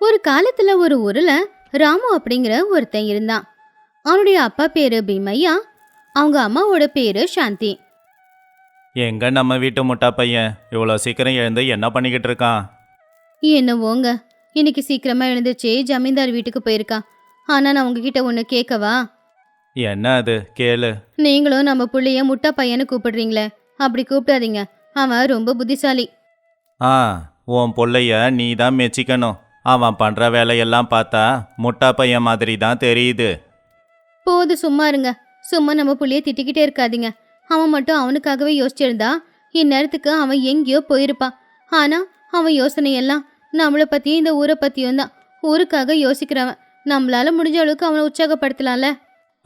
ஒரு காலத்துல ஒரு ஊர்ல ராமு அப்படிங்கிற ஒருத்தன் இருந்தான். அவனுடைய அப்பா பேரு பீமையா அவங்க அம்மாவோட பேரு சாந்தி. எங்க நம்ம வீட்டு முட்டா பையன்? இவ்வளோ சீக்கிரம் எழுந்து என்ன பண்ணிக்கிட்டு இருக்கான்? என்னவோங்க இன்னைக்கு சீக்கிரமா எழுந்துச்சு ஜமீன்தார் வீட்டுக்கு போயிருக்கான். ஆனா நான் உங்ககிட்ட ஒன்று கேட்கவா? என்ன அது? கேளு. நீங்களும் நம்ம புள்ளைய முட்டா பையனை கூப்பிடுறீங்களே அப்படி கூப்பிடாதீங்க. அவன் ரொம்ப புத்திசாலி. ஆ உன் பொள்ளைய நீ தான் மெச்சிக்கணும். அவன் பண்ணுற வேலையெல்லாம் பார்த்தா முட்டா பையன் மாதிரி தான் தெரியுது. போது சும்மா இருங்க. சும்மா நம்ம புள்ளைய திட்டிக்கிட்டே இருக்காதீங்க. அவன் மட்டும் அவனுக்காகவே யோசிச்சிருந்தா இந்நேரத்துக்கு அவன் எங்கேயோ போயிருப்பான். ஆனா அவன் யோசனை எல்லாம் நம்மளை பத்தியும் இந்த ஊரை பத்தியும் தான் ஊருக்காக யோசிக்கிறவன். நம்மளால முடிஞ்ச அளவுக்கு அவனை உற்சாகப்படுத்தலாம்ல.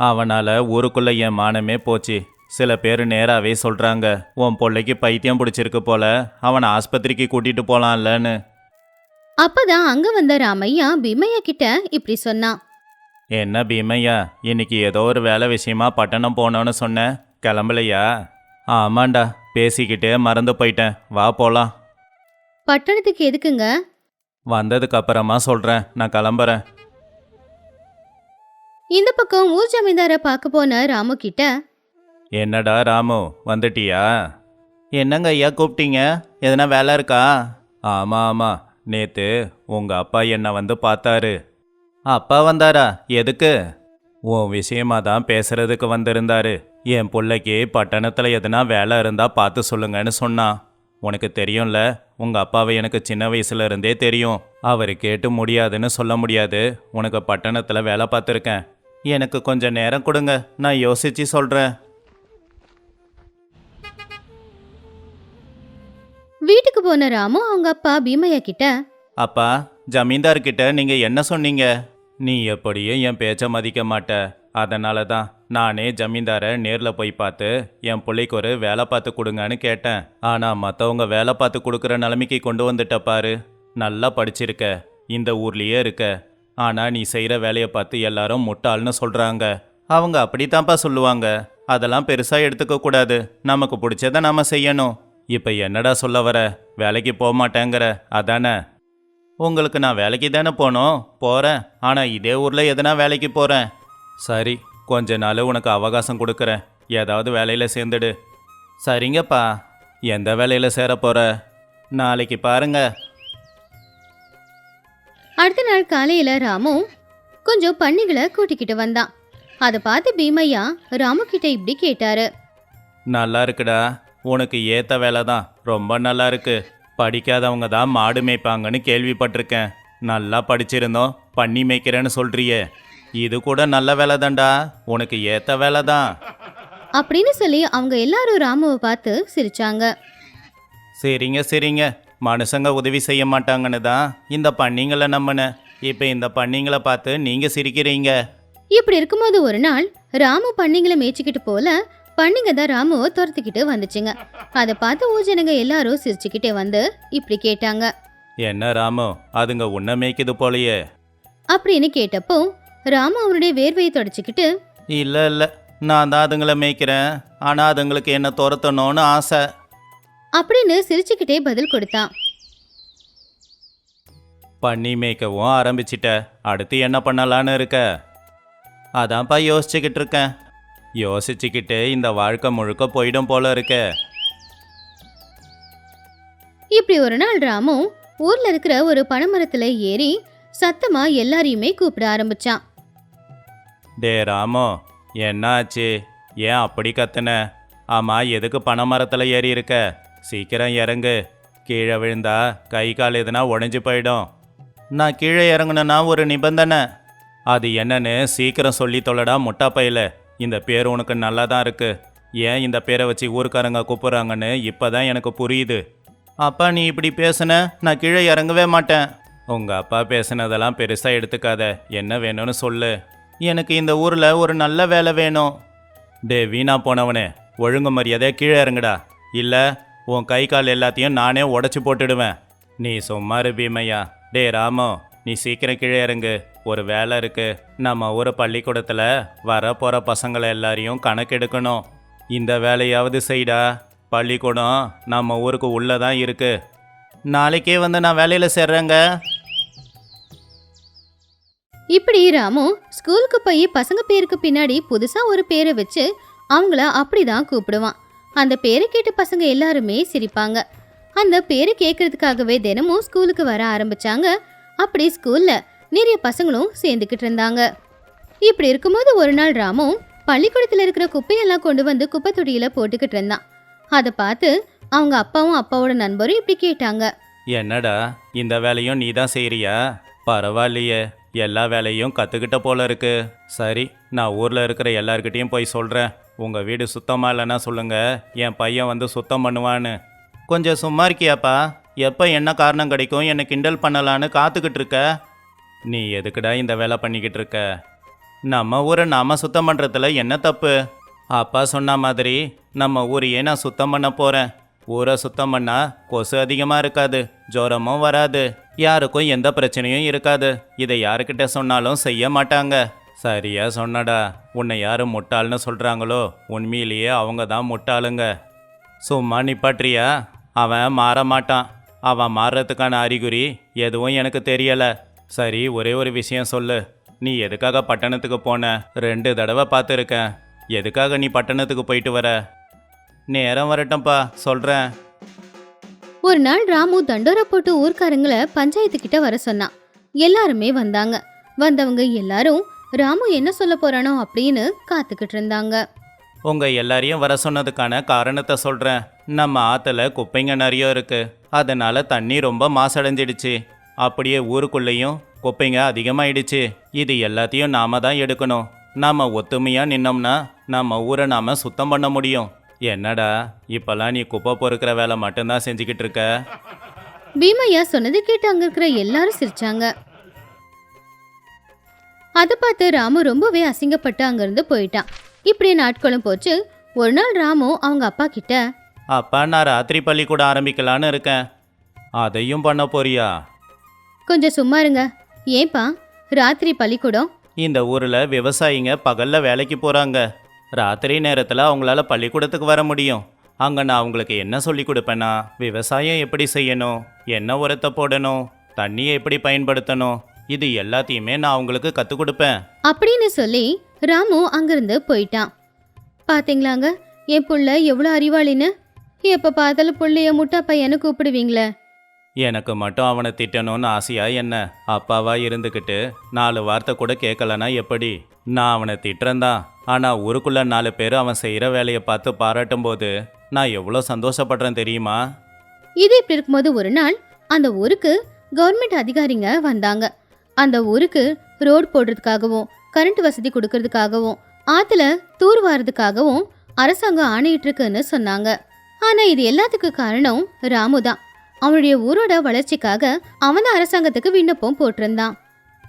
அவனால் ஊருக்குள்ள என் மானமே போச்சு. சில பேர் நேராகவே சொல்கிறாங்க உன் பொள்ளைக்கு பைத்தியம் பிடிச்சிருக்கு போல. அவனை ஆஸ்பத்திரிக்கு கூட்டிகிட்டு போகலாம்லன்னு அப்பதான் அங்க வந்த ராமையா பீமையா கிட்ட இப்படி சொன்னான் என்ன பீமையா இன்னைக்கு ஏதோ ஒரு வேலை விஷயமா பட்டணம் போனோன்னு சொன்னேன் கிளம்பலையா? ஆமாண்டா பேசிக்கிட்டே மறந்து போயிட்டேன். வா போலாம். பட்டணத்துக்கு எதுக்குங்க? வந்ததுக்கு அப்புறமா சொல்கிறேன் நான் கிளம்புறேன். இந்த பக்கம் ஊர் ஜமீன்தார பார்க்க போன ராமு கிட்ட என்னடா ராமு வந்துட்டியா? என்னங்க ஐயா கூப்பிட்டீங்க? எதனா வேலை இருக்கா? ஆமாம் ஆமாம் நேத்து உங்கள் அப்பா என்னை வந்து பார்த்தாரு? அப்பா வந்தாரா? எதுக்கு? உன் விஷயமா தான் பேசுறதுக்கு வந்திருந்தாரு. என் பிள்ளைக்கு பட்டணத்தில் எதுனா வேலை இருந்தால் பார்த்து சொல்லுங்கன்னு சொன்னான் உனக்கு தெரியும்ல உங்கள் அப்பாவை எனக்கு சின்ன வயசுல இருந்தே தெரியும். அவர் கேட்டு முடியாதுன்னு சொல்ல முடியாது. உனக்கு பட்டணத்தில் வேலை பார்த்துருக்கேன். எனக்கு கொஞ்சம் நேரம் கொடுங்க நான் யோசிச்சு சொல்கிறேன் வீட்டுக்கு போன ராமு அவங்க அப்பா பீமையா கிட்ட அப்பா ஜமீன்தார்கிட்ட நீங்க என்ன சொன்னீங்க? நீ எப்படியும் என் பேச்ச மதிக்க மாட்ட. அதனால தான் நானே ஜமீன்தாரை நேரில் போய் பார்த்து என் பிள்ளைக்கு ஒரு வேலை பார்த்து கொடுங்கன்னு கேட்டேன். ஆனால் மற்றவங்க வேலை பார்த்து கொடுக்குற நிலைமைக்கு கொண்டு வந்துட்ட பாரு. நல்லா படிச்சிருக்க. இந்த ஊர்லேயே இருக்க. ஆனால் நீ செய்கிற வேலையை பார்த்து எல்லாரும் முட்டாள்னு சொல்கிறாங்க அவங்க அப்படித்தான்ப்பா சொல்லுவாங்க. அதெல்லாம் பெருசாக எடுத்துக்க கூடாது. நமக்கு பிடிச்சதை நாம செய்யணும். இப்போ என்னடா சொல்ல வர? வேலைக்கு போக மாட்டேங்கிற. அதானே? உங்களுக்கு நான் வேலைக்கு தானே போனோம். போகிறேன் ஆனால் இதே ஊரில் எதனா வேலைக்கு போகிறேன் சரி கொஞ்ச நாள் உனக்கு அவகாசம் கொடுக்குறேன். ஏதாவது வேலையில் சேர்ந்துடு. சரிங்கப்பா. எந்த வேலையில் சேர போகிற நாளைக்கு பாருங்க. அடுத்த நாள் காலையில ராமு கொஞ்சம் பன்னிகளை கூட்டிக்கிட்டு வந்தான். அதை பார்த்து பீமையா ராமு கிட்ட இப்படி கேட்டாரு. நல்லா இருக்குடா. உனக்கு ஏற்ற வேலை தான். ரொம்ப நல்லா இருக்கு. படிக்காதவங்க தான் மாடு மேய்ப்பாங்கன்னு கேள்விப்பட்டிருக்கேன். நல்லா படிச்சிருந்தோம். பண்ணி மேய்க்கிறேன்னு சொல்றியே. இது கூட நல்ல வேலை தான்டா. உனக்கு ஏற்ற வேலை தான். அப்படின்னு சொல்லி அவங்க எல்லாரும் ராமுவை பார்த்து சிரிச்சாங்க. சரிங்க சரிங்க. மனுஷங்க உதவி செய்ய மாட்டாங்கன்னு தான் இந்த பண்ணிங்களை நம்பினேன். இப்போ இந்த பண்ணிங்களை பார்த்து நீங்கள் சிரிக்கிறீங்க. இப்படி இருக்கும்போது ஒரு நாள் ராமு பன்னிங்களை மேய்ச்சிக்கிட்டு போல பன்னிங்க தான் ராமுவை துரத்திக்கிட்டு வந்துச்சுங்க. அதை பார்த்து ஊஜனங்க எல்லாரும் சிரிச்சுக்கிட்டே வந்து இப்படி கேட்டாங்க. என்ன ராமு அதுங்க உன்னை மேய்க்குது போலையே. அப்படின்னு கேட்டப்போ ராமு அவனுடைய வேர்வையை தொடச்சிக்கிட்டு இல்லை இல்லை நான் தான் அதுங்களை மேய்க்கிறேன். ஆனால் அதுங்களுக்கு என்ன துரத்தணும்னு ஆசை. அப்படின்னு சிரிச்சுக்கிட்டே பதில் கொடுத்தான். பண்ணி மேய்க்கவும் ஆரம்பிச்சிட்ட. அடுத்து என்ன பண்ணலான்னு இருக்க? அதான்ப்பா யோசிச்சுக்கிட்டு இருக்கேன். யோசிச்சுக்கிட்டு இந்த வாழ்க்கை முழுக்க போயிடும் போல இருக்க. இப்படி ஒரு நாள் ராமு ஊர்ல இருக்கிற ஒரு பனைமரத்துல ஏறி சத்தமா எல்லாரையுமே கூப்பிட ஆரம்பிச்சான். டே ராமோ என்ன ஆச்சு ஏன் அப்படி கத்துன? ஆமாம் எதுக்கு பனைமரத்தில் ஏறி இருக்க? சீக்கிரம் இறங்கு. கீழே விழுந்தா கை கால் எதுனா உடைஞ்சு போயிடும். நான் கீழே இறங்கணுன்னா ஒரு நிபந்தனை. அது என்னன்னு சீக்கிரம் சொல்லி தொல்லடா முட்டா பையில இந்த பேர் உனக்கு நல்லா தான் இருக்கு. ஏன் இந்த பேரை வச்சு ஊர்க்காரங்க கூப்பிட்றாங்கன்னு இப்போதான் எனக்கு புரியுது. அப்பா நீ இப்படி பேசுன நான் கீழே இறங்கவே மாட்டேன். உங்க அப்பா பேசுனதெல்லாம் பெருசா எடுத்துக்காத. என்ன வேணும்னு சொல்லு. எனக்கு இந்த ஊர்ல ஒரு நல்ல வேலை வேணும். டே வீணா போனவனே ஒழுங்கு மரியாதையா கீழே இறங்குடா. இல்ல உன் கை கால் எல்லாத்தையும் நானே உடைச்சு போட்டுடுவேன். நீ சும்மா இரு பீமையா. டே ராமோ நீ சீக்கிரம் கீழே இறங்கு. ஒரு வேலை இருக்கு. நம்ம ஊர் பள்ளிக்கூடத்தில் வர போகிற பசங்களை எல்லாரையும் கணக்கெடுக்கணும். இந்த வேலையாவது செய்டா. பள்ளிக்கூடம் நம்ம ஊருக்கு உள்ளே தான் இருக்கு. நாளைக்கே வந்து நான் வேலையில் சேர்றேங்க. இப்படி ராமு ஸ்கூலுக்கு போய் பசங்க பேருக்கு பின்னாடி புதுசாக ஒரு பேரை வச்சு அவங்கள அப்படிதான் கூப்பிடுவான். அந்த பேரை கேட்டு பசங்க எல்லாருமே சிரிப்பாங்க. அந்த பேரை கேட்கறதுக்காகவே தினமும் ஸ்கூலுக்கு வர ஆரம்பிச்சாங்க. அப்படி ஸ்கூலில் நிறைய பசங்களும் சேர்ந்துக்கிட்டு இருந்தாங்க. இப்படி இருக்கும்போது ஒரு நாள் ராமும் பள்ளிக்கூடத்தில் இருக்கிற குப்பையெல்லாம் கொண்டு வந்து குப்பை தொட்டியில் போட்டுக்கிட்டு இருந்தான். அதை பார்த்து அவங்க அப்பாவும் அப்பாவோட நண்பரும் இப்படி கேட்டாங்க. என்னடா இந்த வேலையும் நீ தான் செய்கிறியா பரவாயில்லையே எல்லா வேலையும் கற்றுக்கிட்ட போல இருக்கு. சரி நான் ஊரில் இருக்கிற எல்லார்கிட்டயும் போய் சொல்கிறேன் உங்கள் வீடு சுத்தமாக இல்லைன்னா சொல்லுங்கள் என் பையன் வந்து சுத்தம் பண்ணுவான்னு. கொஞ்சம் சும்மா இருக்கியாப்பா? எப்போ என்ன காரணம் கிடைக்கும்? என்னை கிண்டல் பண்ணலான்னு காத்துக்கிட்டு இருக்க. நீ எதுக்குடா இந்த வேலை பண்ணிக்கிட்டு இருக்க? நம்ம ஊரை நாம் சுத்தம் பண்ணுறதுல என்ன தப்பு? அப்பா சொன்ன மாதிரி நம்ம ஊரையே நான் சுத்தம் பண்ண போகிறேன் ஊரை சுத்தம் பண்ணால் கொசு அதிகமாக இருக்காது ஜுரமும் வராது யாருக்கும் எந்த பிரச்சனையும் இருக்காது. இதை யாருக்கிட்ட சொன்னாலும் செய்ய மாட்டாங்க. சரியா சொன்னடா உன்னை யார் முட்டாள்னு சொல்கிறாங்களோ உண்மையிலேயே அவங்க தான் முட்டாளுங்க. சும்மா நிப்பாட்றியா அவன் மாற மாட்டான். அவன் மாறுறதுக்கான அறிகுறி எதுவும் எனக்கு தெரியலை. சரி ஒரே ஒரு விஷயம் சொல்லு. நீ எதுக்காக பட்டணத்துக்கு போன? ரெண்டு தடவை பார்த்துருக்கேன். எதுக்காக நீ பட்டணத்துக்கு போயிட்டு வர? நேரம் வரட்டும்ப்பா சொல்கிறேன் ஒரு நாள் ராமு தண்டோரா போட்டு ஊர்க்காரங்கள பஞ்சாயத்து கிட்ட வர சொன்னான் எல்லாருமே வந்தாங்க. வந்தவங்க எல்லாரும் ராமு என்ன சொல்ல போறானோ அப்படின்னு காத்துக்கிட்டு இருந்தாங்க. உங்க எல்லாரையும் வர சொன்னதுக்கான காரணத்தை சொல்கிறேன் நம்ம ஆற்றுல குப்பைங்க நிறைய இருக்கு. அதனால தண்ணி ரொம்ப மாசடைஞ்சிடுச்சு. அப்படியே ஊருக்குள்ளேயும் குப்பைங்க அதிகமாயிடுச்சு. இது எல்லாத்தையும் நாம தான் எடுக்கணும். நாம ஒத்துமையா நின்னோம்னா நம்ம ஊரை நாம சுத்தம் பண்ண முடியும். என்னடா இப்பெல்லாம் நீ குப்பை பொறுக்கிற வேலை மட்டும்தான் செஞ்சுக்கிட்டு இருக்க? பீமையா சொன்னது கேட்டு அங்க இருக்கிற எல்லாரும் சிரிச்சாங்க. அதை பார்த்து ராமு ரொம்பவே அசிங்கப்பட்டு அங்கிருந்து போயிட்டான். இப்படி நாட்களும் போச்சு. ஒரு நாள் ராமு அவங்க அப்பா கிட்ட அப்பா நான் ராத்திரி பள்ளிக்கூடம் ஆரம்பிக்கலான்னு இருக்கேன். அதையும் பண்ண போறியா? கொஞ்சம் சும்மா இருங்க. ஏன்பா ராத்திரி பள்ளிக்கூடம்? இந்த ஊரில் விவசாயிங்க பகலில் வேலைக்கு போகிறாங்க ராத்திரி நேரத்தில் அவங்களால பள்ளிக்கூடத்துக்கு வர முடியும். அங்கே நான் அவங்களுக்கு என்ன சொல்லி கொடுப்பேன்னா விவசாயம் எப்படி செய்யணும்? என்ன உரத்தை போடணும்? தண்ணியை எப்படி பயன்படுத்தணும்? இது எல்லாத்தையுமே நான் அவங்களுக்கு கற்றுக் கொடுப்பேன். அப்படின்னு சொல்லி ராமு அங்கிருந்து போயிட்டான். பாத்தீங்களாங்க? என் புள்ள எவ்வளோ அறிவாளின்னு? எப்ப பார்த்தாலும் புள்ளைய முட்டா பையன்னு கூப்பிடுவீங்களே. எனக்கு மட்டும் அவனை திட்டணும்னு ஆசையா என்ன? அப்பாவா இருந்துக்கிட்டு நாலு வார்த்தை கூட கேட்கலனா எப்படி? நான் அவனை திட்டுறந்தான் ஆனால் ஊருக்குள்ள நாலு பேர் அவன் செய்கிற வேலையை பார்த்து பாராட்டும் போது நான் எவ்வளோ சந்தோஷப்படுறேன் தெரியுமா? இது இப்படி இருக்கும்போது ஒரு நாள் அந்த ஊருக்கு கவர்மெண்ட் அதிகாரிங்க வந்தாங்க. அந்த ஊருக்கு ரோடு போடுறதுக்காகவும் கரண்ட் வசதி கொடுக்கறதுக்காகவும் ஆத்துல தூர் வாரதுக்காகவும் அரசாங்கம் ஆணையிட்டு இருக்குன்னு சொன்னாங்க. ஆனா இது எல்லாத்துக்கும் காரணம் ராமு தான். அவனுடைய ஊரோட வளர்ச்சிக்காக அவன் அரசாங்கத்துக்கு விண்ணப்பம் போட்டிருந்தான்.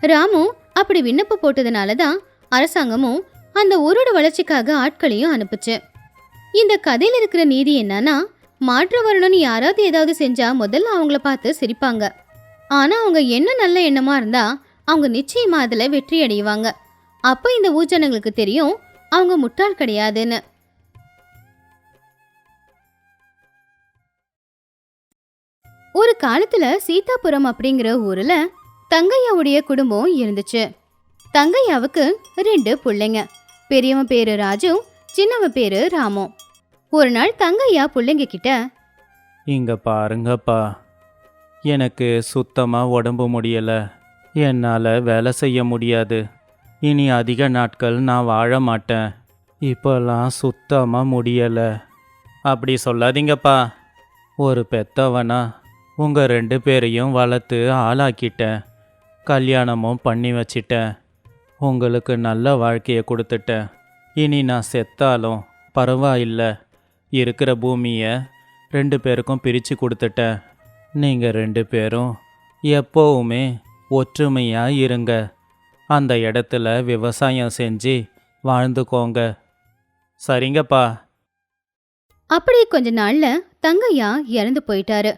ராமு அப்படி விண்ணப்பம் போட்டதுனால தான் அரசாங்கமும் அந்த ஊரோட வளர்ச்சிக்காக ஆட்களையும் அனுப்புச்சு. இந்த கதையில இருக்கிற நீதி என்னன்னா மாற்றம் வரணும்னு யாராவது ஏதாவது செஞ்சா முதல்ல அவங்கள பார்த்து சிரிப்பாங்க. ஆனா அவங்க என்ன நல்ல எண்ணமா இருந்தா அவங்க நிச்சயமா அதுல வெற்றி அடைவாங்க அப்ப இந்த ஊர்ஜனங்களுக்கு தெரியும் அவங்க முட்டாள் கிடையாதுன்னு. ஒரு காலத்துல சீதாபுரம் அப்படிங்கிற ஊர்ல தங்கையாவுடைய குடும்பம் இருந்துச்சு. தங்கையாவுக்கு ரெண்டு பிள்ளைங்க. பெரியவன் பேரு ராஜு சின்னவன் பேரு ராமு. ஒரு நாள் தங்கையா பிள்ளைங்க கிட்ட இங்க பாருங்கப்பா எனக்கு சுத்தமாக உடம்பு முடியலை. என்னால் வேலை செய்ய முடியாது. இனி அதிக நாட்கள் நான் வாழ மாட்டேன். இப்போல்லாம் சுத்தமாக முடியலை. அப்படி சொல்லாதீங்கப்பா. ஒரு பெத்தவனா உங்கள் ரெண்டு பேரையும் வளர்த்து ஆளாக்கிட்டேன் கல்யாணமும் பண்ணி வச்சிட்டேன் உங்களுக்கு நல்ல வாழ்க்கையை கொடுத்துட்டேன் இனி நான் செத்தாலும் பரவாயில்லை. இருக்கிற பூமியை ரெண்டு பேருக்கும் பிரித்து கொடுத்துட்டேன் நீங்கள் ரெண்டு பேரும் எப்போவுமே ஒற்றுமையாக இருங்க. அந்த இடத்துல விவசாயம் செஞ்சு வாழ்ந்துக்கோங்க. சரிங்கப்பா. அப்படி கொஞ்ச நாள்ல தங்கையா இறந்து போயிட்டாரு.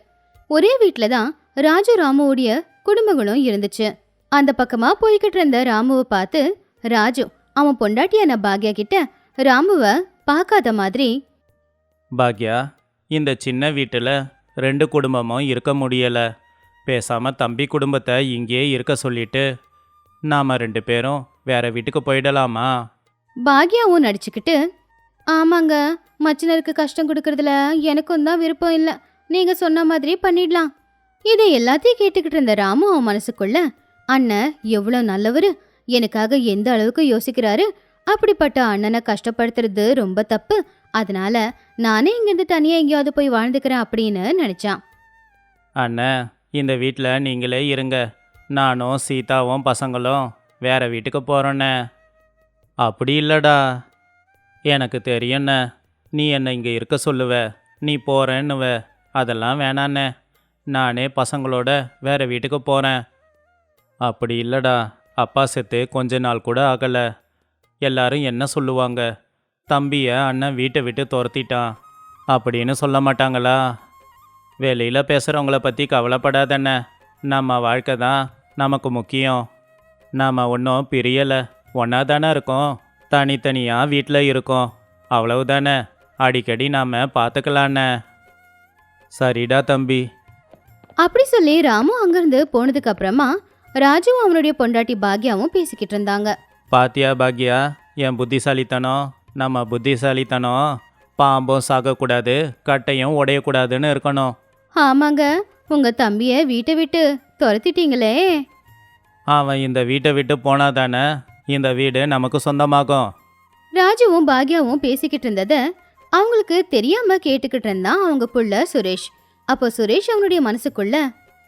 ஒரே வீட்ல தான் ராஜு ராமுவுடைய குடும்பங்களும் இருந்துச்சு. அந்த பக்கமா போய்கிட்டு இருந்த ராமுவை பார்த்து ராஜு அவன் பொண்டாட்டியான பாக்யா கிட்ட ராமுவ பார்க்காத மாதிரி. பாக்யா இந்த சின்ன வீட்டில் ரெண்டு குடும்பமும் இருக்க முடியலை. பேசாமல் தம்பி குடும்பத்தை இங்கேயே இருக்க சொல்லிட்டு நாம ரெண்டு பேரும் வேற வீட்டுக்கு போயிடலாமா? பாக்யாவும் நடிச்சுக்கிட்டு ஆமாங்க மச்சினருக்கு கஷ்டம் கொடுக்கறதுல எனக்கும் தான் விருப்பம் இல்லை. நீங்க சொன்ன மாதிரி பண்ணிடலாம். இதை எல்லாத்தையும் கேட்டுக்கிட்டு இருந்த ராமு அவன் மனசுக்குள்ள அண்ணன் எவ்வளோ நல்லவர். எனக்காக எந்த அளவுக்கு யோசிக்கிறாரு? அப்படிப்பட்ட அண்ணனை கஷ்டப்படுத்துறது ரொம்ப தப்பு. அதனால நானே இங்கிருந்து தனியாக எங்கேயாவது போய் வாழ்ந்துக்கிறேன் அப்படின்னு நினச்சான். அண்ணன் இந்த வீட்டில் நீங்களே இருங்க. நானும் சீதாவும் பசங்களும் வேற வீட்டுக்கு போகிறோண்ணே அப்படி இல்லடா. எனக்கு தெரியுண்ணே நீ என்னை இங்கே இருக்க சொல்லுவ. நீ போகிறேன்னுவ அதெல்லாம் வேணாண்ணே. நானே பசங்களோட வேற வீட்டுக்கு போகிறேன் அப்படி இல்லடா. அப்பா செத்து கொஞ்ச நாள் கூட ஆகலை. எல்லாரும் என்ன சொல்லுவாங்க? தம்பியை அண்ணன் வீட்டை விட்டு துரத்திட்டான். அப்படின்னு சொல்ல மாட்டாங்களா? வெளியில் பேசுகிறவங்கள பற்றி கவலைப்படாதண்ணே. நம்ம வாழ்க்கை தான் நமக்கு முக்கியம். நாம் ஒன்றும் பிரியலை. ஒன்றா தானே இருக்கோம். தனித்தனியாக வீட்டில் இருக்கோம். அவ்வளவுதானே. அடிக்கடி நாம் பார்த்துக்கலாண்ணே சரிடா தம்பி. அப்படி சொல்லி ராமு அங்கிருந்து போனதுக்கு அப்புறமா ராஜுவும் அவனுடைய பொண்டாட்டி பாக்யாவும் பேசிக்கிட்டு இருந்தாங்க. பாத்தியா பாக்யா என் புத்திசாலித்தனம்? நம்ம புத்திசாலித்தனம் பாம்பும் சாகக்கூடாது கட்டையும் உடையக்கூடாதுன்னு இருக்கணும். ஆமாங்க உங்க தம்பிய வீட்டை விட்டு துரத்திட்டீங்களே. அவன் இந்த வீட்டை விட்டு போனாதானே இந்த வீடு நமக்கு சொந்தமாகும். ராஜுவும் பாக்யாவும் பேசிக்கிட்டு இருந்தத அவங்களுக்கு தெரியாம கேட்டுக்கிட்டு இருந்தான் அவங்க புள்ள சுரேஷ். அப்போ சுரேஷ் அவனுடைய மனசுக்குள்ள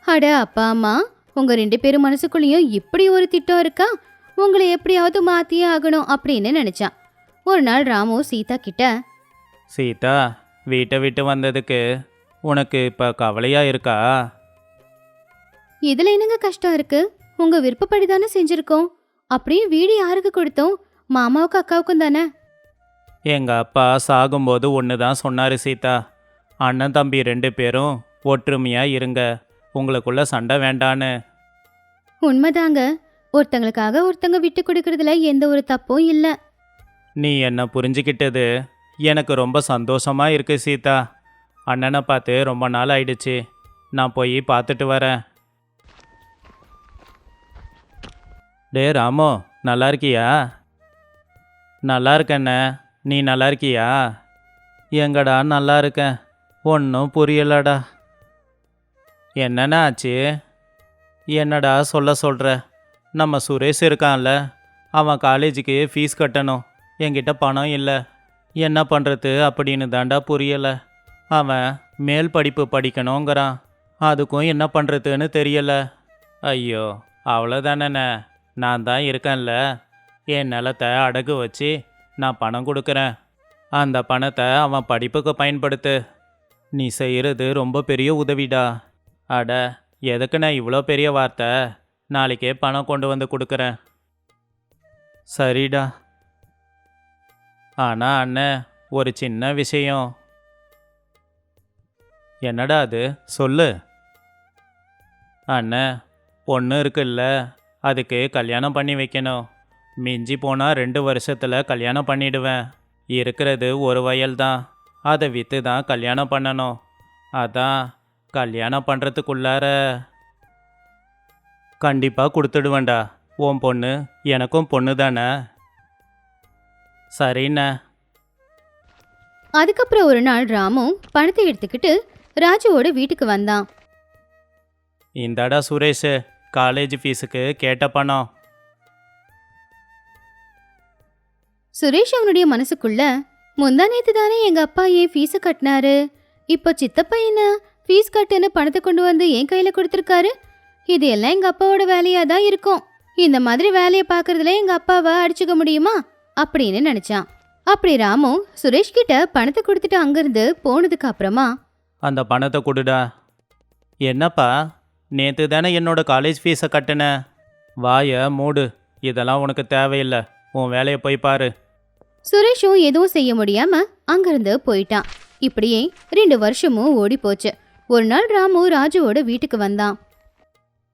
அட அப்பா அம்மா உங்க ரெண்டு பேரும் மனசுக்குள்ளேயும் இப்படி ஒரு திட்டம் இருக்கா? உங்களை எப்படியாவது மாத்தியே ஆகணும் அப்படின்னு நினைச்சான். ஒரு நாள் ராமு சீதா கிட்ட சீதா வீட்டை விட்டு வந்ததுக்கு உனக்கு இப்போ கவலையாக இருக்கா? இதுல என்னங்க கஷ்டம் இருக்கு? உங்க விருப்பப்படி தானே செஞ்சிருக்கோம். அப்படியே வீடு யாருக்கு கொடுத்தோம்? மாமாவுக்கு அக்காவுக்கும் தானே? எங்கள் அப்பா சாகும்போது ஒன்று தான் சொன்னார் சீதா. அண்ணன் தம்பி ரெண்டு பேரும் ஒற்றுமையாக இருங்க. உங்களுக்குள்ள சண்டை வேண்டான்னு. உண்மைதாங்க. ஒருத்தங்களுக்காக ஒருத்தங்க விட்டு கொடுக்கறதுல எந்த ஒரு தப்பும் இல்ல. நீ என்ன புரிஞ்சுக்கிட்டது? எனக்கு ரொம்ப சந்தோஷமா இருக்கு சீதா. அண்ணனை பார்த்து ரொம்ப நாள் ஆயிடுச்சு. நான் போய் பார்த்துட்டு வரேன். டே ராமு நல்லா இருக்கியா? நல்லா இருக்கண்ணே நீ நல்லா இருக்கியா? எங்கடா நல்லா இருக்கேன்? ஒன்றும் புரியலடா. என்னண்ணா ஆச்சு? என்னடா சொல்ல சொல்கிற நம்ம சுரேஷ் இருக்கான்ல. அவன் காலேஜுக்கு ஃபீஸ் கட்டணும். என்கிட்ட பணம் இல்லை. என்ன பண்ணுறது அப்படின்னு தாண்டா புரியலை. அவன் மேல் படிப்பு படிக்கணுங்கிறான். அதுக்கும் என்ன பண்ணுறதுன்னு தெரியலை. ஐயோ அவ்வளோதானண்ணே நான் தான் இருக்கேன்ல. என் நிலத்தை அடகு வச்சு நான் பணம் கொடுக்குறேன். அந்த பணத்தை அவன் படிப்புக்கு பயன்படுத்து. நீ செய்கிறது ரொம்ப பெரிய உதவிடா. அட எதுக்கு நான் இவ்வளோ பெரிய வார்த்தை? நாளைக்கே பணம் கொண்டு வந்து கொடுக்குறேன். சரிடா. ஆனால் அண்ணன் ஒரு சின்ன விஷயம். என்னடா அது? சொல்லு. அண்ணன் பொண்ணு இருக்குல்ல அதுக்கு கல்யாணம் பண்ணி வைக்கணும். மிஞ்சி போனால் ரெண்டு வருஷத்தில் கல்யாணம் பண்ணிடுவேன். இருக்கிறது ஒரு வயல் தான் அதை விற்று தான் கல்யாணம் பண்ணணும். அதான் கல்யாணம் பண்ணுறதுக்குள்ளார கண்டிப்பாக கொடுத்துடுவேன்டா. உன் பொண்ணு எனக்கும் பொண்ணு தானே சரிண்ணே. அதுக்கப்புறம் ஒரு நாள் ராமு பணத்தை எடுத்துக்கிட்டு ராஜுவோட வீட்டுக்கு வந்தான். இந்தாடா சுரேஷ் காலேஜ் ஃபீஸுக்கு கேட்ட பணம். சுரேஷ் அவனுடைய மனசுக்குள்ள முந்தா நேத்து தானே எங்க அப்பா ஏன் ஃபீஸை கட்டினாரு? இப்போ சித்தப்பா என்ன ஃபீஸ் கட்டுன்னு பணத்தை கொண்டு வந்து என் கையில கொடுத்துருக்காரு? இது எல்லாம் எங்க அப்பாவோட வேலையா தான் இருக்கும். இந்த மாதிரி வேலையை பார்க்கறதுல எங்க அப்பாவை அடிச்சுக்க முடியுமா? அப்படின்னு நினைச்சான். அப்படி ராமு சுரேஷ் கிட்ட பணத்தை கொடுத்துட்டு அங்கிருந்து போனதுக்கு அப்புறமா அந்த பணத்தை கொடுடா. என்னப்பா நேற்று தானே என்னோட காலேஜ் ஃபீஸை கட்டின? வாய மூடு இதெல்லாம் உனக்கு தேவையில்லை. உன் வேலையை போய் பாரு. சுரேஷும் எதுவும் செய்ய முடியாம அங்கிருந்து போயிட்டான். இப்படியே ரெண்டு வருஷமும் ஓடி போச்சு ஒரு நாள் ராமு ராஜுவோட வீட்டுக்கு வந்தான்.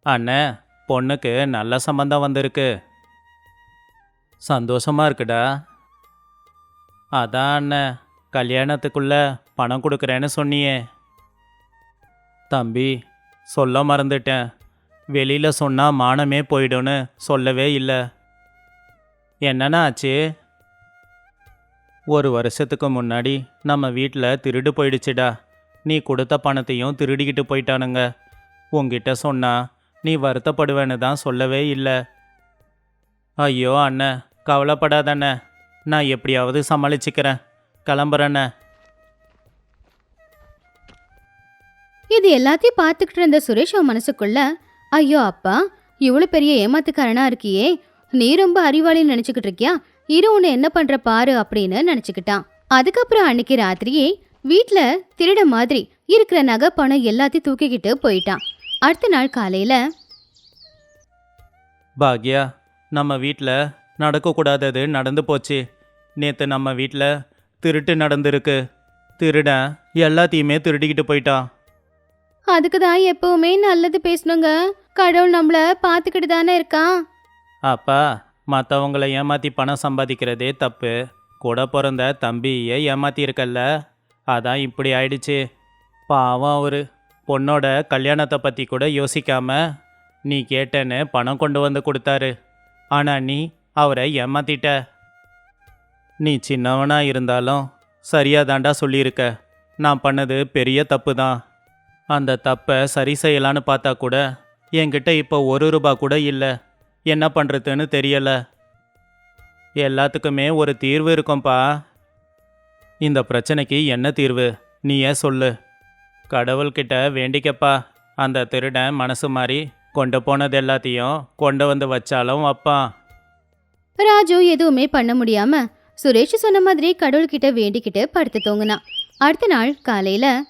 அண்ணே பொண்ணுக்கு நல்ல சம்பந்தம் வந்திருக்கு. சந்தோஷமா இருக்குடா. அதான் அண்ணே கல்யாணத்துக்குள்ள பணம் கொடுக்குறேன்னு சொன்னியே. தம்பி சொல்ல மறந்துட்டேன். வெளியில் சொன்னால் மானமே போயிடும்னு சொல்லவே இல்லை. என்னண்ணா ஆச்சு? ஒரு வருஷத்துக்கு முன்னாடி நம்ம வீட்டில் திருடு போயிடுச்சுடா. நீ கொடுத்த பணத்தையும் திருடிக்கிட்டு போயிட்டானுங்க. உங்ககிட்ட சொன்னா நீ வருத்தப்படுவேன்னு தான் சொல்லவே இல்லை. ஐயோ அண்ணன் கவலைப்படாதண்ணே. நான் எப்படியாவது சமாளிச்சுக்கிறேன். கிளம்புறேண்ணே. இது எல்லாத்தையும் பார்த்துக்கிட்டு இருந்த சுரேஷ் அவன் மனசுக்குள்ள ஐயோ அப்பா இவ்வளோ பெரிய ஏமாத்துக்காரனா இருக்கியே. நீ ரொம்ப அறிவாளின்னு நினச்சிக்கிட்டு இருக்கியா? இரு உன்னை என்ன பண்ற பாரு அப்படின்னு நினச்சிக்கிட்டான். அதுக்கப்புறம் அன்னைக்கு ராத்திரியே வீட்டில் திருட மாதிரி இருக்கிற நகை பணம் எல்லாத்தையும் தூக்கிக்கிட்டு போயிட்டான். அடுத்த நாள் காலையில பாக்யா நம்ம வீட்டில் நடக்கக்கூடாதது நடந்து போச்சு. நேற்று நம்ம வீட்டில் திருட்டு நடந்திருக்கு. திருடன் எல்லாத்தையுமே திருடிக்கிட்டு போயிட்டான். அதுக்கு தான் எப்பவுமே நல்லது பேசணுங்க. கடவுள் நம்மள பார்த்துக்கிட்டு தானே இருக்கான். அப்பா மற்றவங்கள ஏமாற்றி பணம் சம்பாதிக்கிறதே தப்பு. கூட பிறந்த தம்பியை ஏமாற்றியிருக்கல்ல அதான் இப்படி ஆயிடுச்சு. பாவம் அவர். பொண்ணோட கல்யாணத்தை பற்றி கூட யோசிக்காம நீ கேட்டேன்னு பணம் கொண்டு வந்து கொடுத்தாரு. ஆனால் நீ அவரை ஏமாத்திட்ட. நீ சின்னவனாக இருந்தாலும் சரியாக தாண்டா சொல்லியிருக்க. நான் பண்ணது பெரிய தப்பு தான். அந்த தப்பை சரி செய்யலான்னு பார்த்தா கூட என்கிட்ட இப்போ ஒரு ரூபா கூட இல்லை. என்ன பண்ணுறதுன்னு தெரியல. எல்லாத்துக்குமே ஒரு தீர்வு இருக்கும்பா. இந்த பிரச்சனைக்கு என்ன தீர்வு? நீ ஏன் சொல்லு. கடவுள்கிட்ட வேண்டிக்கப்பா. அந்த திருடன் மனசு மாறி கொண்டு போனது எல்லாத்தையும் கொண்டு வந்து வச்சாலும் வைப்பான் ராஜு எதுவுமே பண்ண முடியாம சுரேஷ் சொன்ன மாதிரி கடவுள்கிட்ட வேண்டிக்கிட்டு படுத்து தூங்குனான் அடுத்த நாள் காலையில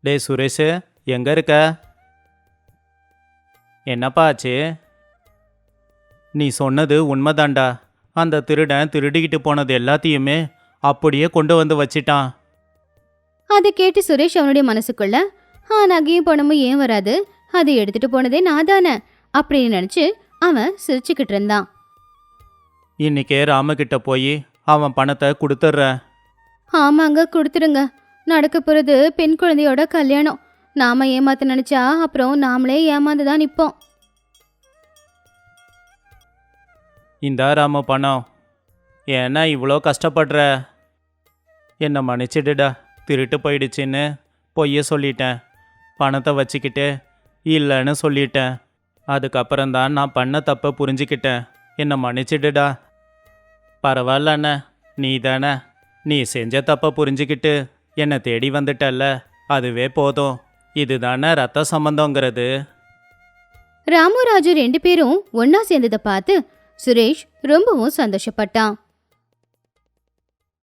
டேய் சுரேஷ் எங்க இருக்க? என்னப்பா ஆச்சு? நீ சொன்னது உண்மைதான்டா. அந்த திருடன் திருடிக்கிட்டு போனது எல்லாத்தையுமே அப்படியே கொண்டு வந்து வச்சிட்டான். அதை கேட்டு சுரேஷ் அவனுடைய மனசுக்குள்ள ஆ நகையும் பணமும் ஏன் வராது? அதை எடுத்துட்டு போனதே நான் தானே அப்படின்னு நினைச்சு அவன் சிரிச்சுக்கிட்டு இருந்தான். இன்னைக்கே ராமகிட்ட போய் அவன் பணத்தை கொடுத்துட்றேன். ஆமாங்க கொடுத்துருங்க. நடக்க போறது பெண் குழந்தையோட கல்யாணம். நாம ஏமாத்த நினைச்சா அப்புறம் நாமளே ஏமாந்து தான் நிற்போம் இந்தா ராம பணம். ஏன்னா இவ்வளோ கஷ்டப்படுற? என்னை மன்னிச்சிடுடா. திருட்டு போயிடுச்சின்னு பொய்ய சொல்லிட்டேன். பணத்தை வச்சுக்கிட்டு இல்லைன்னு சொல்லிட்டேன். அதுக்கப்புறம்தான் நான் பண்ண தப்பை புரிஞ்சுக்கிட்டேன். என்னை மன்னிச்சிடுடா. பரவாயில்ல அண்ணா நீ தானே நீ செஞ்ச தப்பை புரிஞ்சுக்கிட்டு என்னை தேடி வந்துட்டல்ல. அதுவே போதும். இதுதானே ரத்த சம்பந்தங்கிறது? ராமு ராஜு ரெண்டு பேரும் ஒன்னா சேர்ந்ததை பார்த்து சுரேஷ் ரொம்பவும் சந்தோஷப்பட்டான்.